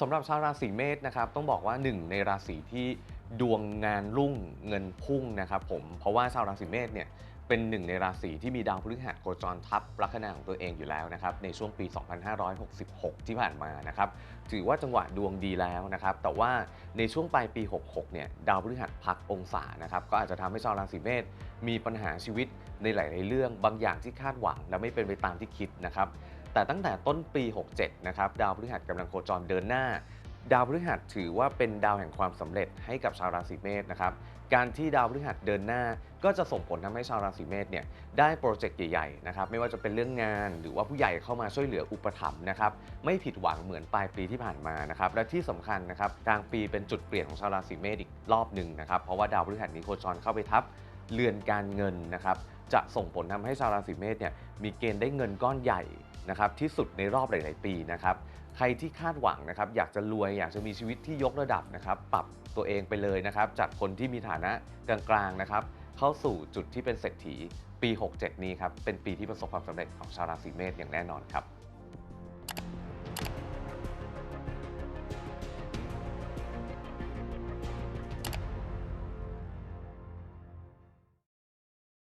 สำหรับชาวราศีเมษนะครับต้องบอกว่าหนึ่งในราศีที่ดวงงานรุ่งเงินพุ่งนะครับผมเพราะว่าชาวราศีเมษเนี่ยเป็นหนึ่งในราศีที่มีดาวพฤหัสโคจรทับลัคนาของตัวเองอยู่แล้วนะครับในช่วงปี 2566 ที่ผ่านมานะครับถือว่าจังหวะดวงดีแล้วนะครับแต่ว่าในช่วงปลายปี 66 เนี่ยดาวพฤหัสพักองศานะครับก็อาจจะทำให้ชาวราศีเมษมีปัญหาชีวิตในหลาย ๆ เรื่องบางอย่างที่คาดหวัง และไม่เป็นไปตามที่คิดนะครับ แต่ตั้งแต่ต้นปี 67 นะครับดาวพฤหัสกำลังโคจรเดินหน้า ดาวพฤหัสถือว่าเป็นดาวแห่งความสำเร็จให้กับชาวราศีเมษนะครับการที่ดาวพฤหัสเดินหน้าก็จะส่งผลทำให้ชาวราศีเมษเนี่ยได้โปรเจกต์ใหญ่ๆนะครับไม่ว่าจะเป็นเรื่องงานหรือว่าผู้ใหญ่เข้ามาช่วยเหลืออุปถัมภ์นะครับไม่ผิดหวังเหมือนปลายปีที่ผ่านมานะครับและที่สำคัญนะครับกลางปีเป็นจุดเปลี่ยนของชาวราศีเมษอีกรอบหนึ่งนะครับเพราะว่าดาวพฤหัสนี้โคจรเข้าไปทับเรือนการเงินนะครับจะส่งผลทำให้ชาวราศีเมษเนี่ยมีเกณฑ์ได้เงินก้อนใหญ่ นะครับที่สุดในรอบหลาย ๆ ปีนะครับใครที่คาดหวังนะครับอยากจะรวยอยากจะมีชีวิตที่ยกระดับนะครับปรับตัวเองไปเลยนะครับจากคนที่มีฐานะกลางๆนะครับเข้าสู่จุดที่เป็นเศรษฐีปี 67 นี้ครับเป็นปีที่ประสบความสำเร็จของชาวราศีเมษอย่างแน่นอนครับ